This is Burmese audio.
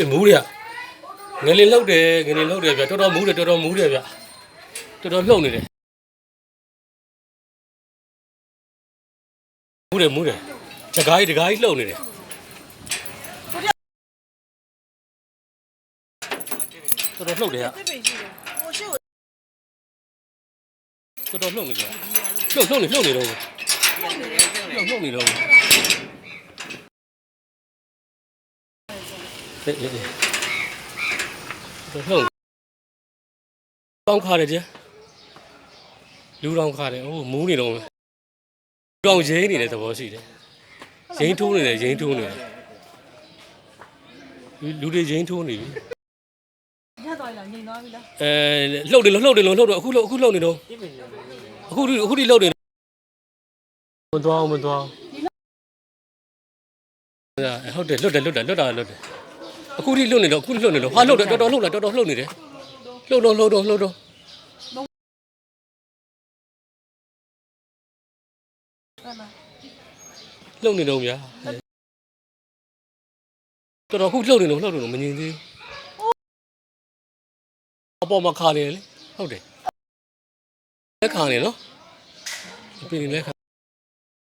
အေးမူးတယ်ငလင်လောက်တယ်ငလင်လောက်တယ်ဗျတော်တော်မူးတယ်တော်တော်မူးတယ်ဗျတော်တော်လှုပ်နေတယ်မူးတယ်မူးတယ်တကားကြီးတကားကြီးလှုပ်နေတယ်တော်တော်လှုပ်တယ်ဟာတော်တော်လှုပ်နေတယ်လှုပ်လှုပ်နေလှုပ်နေတော့လှုပ်လှုပ်နေတော့ ဟဲ့ဟဲ့တော်လှုပ်တောင်းခါတယ်ကျလူတောင်းခါတယ်အိုးမူးနေတော့တောင်းရင်းနေတဲ့သဘောရှိတယ်ရင်းထိုးနေတယ်ရင်းထိုးနေတယ်လူတွေရင်းထိုးနေပြီရသွားပြီလားငြိမ်သွားပြီလားအဲလှုပ်တယ်လို့လှုပ်တယ်လို့လှုပ်တော့အခုလှုပ်အခုလှုပ်နေတော့အခုဒီအခုဒီလှုပ်နေမသွားအောင်မသွားအောင်ဟုတ်တယ်လွတ်တယ်လွတ်တယ်လွတ်တာလွတ်တယ် အခုဒီလွတ်နေတော့အခုလွတ်နေတော့ဟာလှုပ်တယ်တော်တော်လှုပ်လာတော်တော်လှုပ်နေတယ်လှုပ်တော့လှုပ်တော့လှုပ်တော့လှုပ်နေတော့ဗျာတော်တော်ခုလှုပ်နေတော့လှုပ်နေတော့မငြင်သေးဘူးအပေါ်မှာခါနေလေဟုတ်တယ်လက်ခါနေနော်အပြင်လက်ခါ